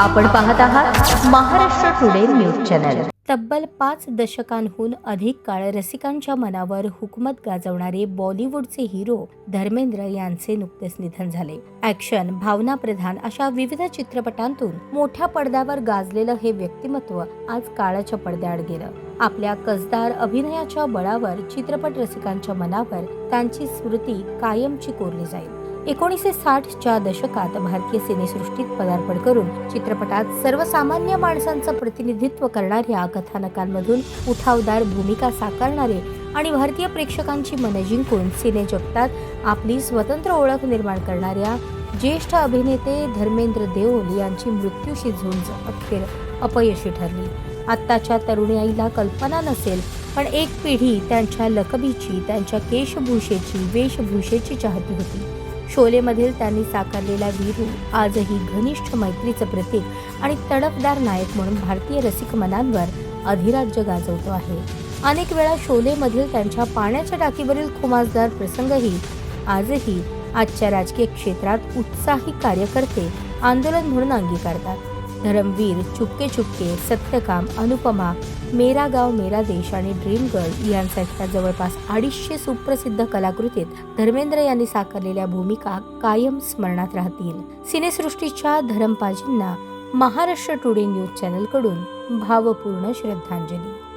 आपण पाहत आहात महाराष्ट्र टुडे न्यूज चॅनल. तब्बल पाच दशकांहून अधिक काळ रसिकांच्या मनावर हुकमत गाजवणारे बॉलिवूडचे हिरो धर्मेंद्र यांचे नुकतेच निधन झाले. ऍक्शन भावना प्रधान अशा विविध चित्रपटांतून मोठ्या पडद्यावर गाजलेलं हे व्यक्तिमत्व आज काळाच्या पडद्याआड गेलं. आपल्या कसदार अभिनयाच्या बळावर चित्रपट रसिकांच्या मनावर त्यांची स्मृती कायमची कोरली जाईल. एकोणीसशे साठच्या दशकात भारतीय सिनेसृष्टीत पदार्पण करून चित्रपटात सर्वसामान्य माणसांचं प्रतिनिधित्व करणाऱ्या कथानकांमधून उठावदार भूमिका साकारणारे आणि भारतीय प्रेक्षकांची मने जिंकून सिने जगतात आपली स्वतंत्र ओळख निर्माण करणाऱ्या ज्येष्ठ अभिनेते धर्मेंद्र देओल यांची मृत्यूशी झुंज अखेर अपयशी ठरली. आत्ताच्या तरुणाईला कल्पना नसेल पण एक पिढी त्यांच्या लकबीची त्यांच्या केशभूषेची वेशभूषेची चाहती होती. शोलेमधील त्यांनी साकारलेला वीरू आजही घनिष्ठ मैत्रीचं प्रतीक आणि तडफदार नायक म्हणून भारतीय रसिक मनांवर अधिराज्य गाजवतो आहे. अनेक वेळा शोलेमधील त्यांच्या पाण्याच्या टाकीवरील खुमासदार प्रसंगही आजही आजच्या राजकीय क्षेत्रात उत्साही कार्यकर्ते आंदोलन म्हणून अंगीकारतात. धरमवीर चुपके चुपके सत्यकाम अनुपमा मेरा गाव मेरा देश आणि ड्रीम गर्ल यांसारख्या जवळपास अडीचशे सुप्रसिद्ध कलाकृतीत धर्मेंद्र यांनी साकारलेल्या भूमिका कायम स्मरणात राहतील. सिनेसृष्टीच्या धरमपाजींना महाराष्ट्र टुडे न्यूज चॅनलकडून भावपूर्ण श्रद्धांजली.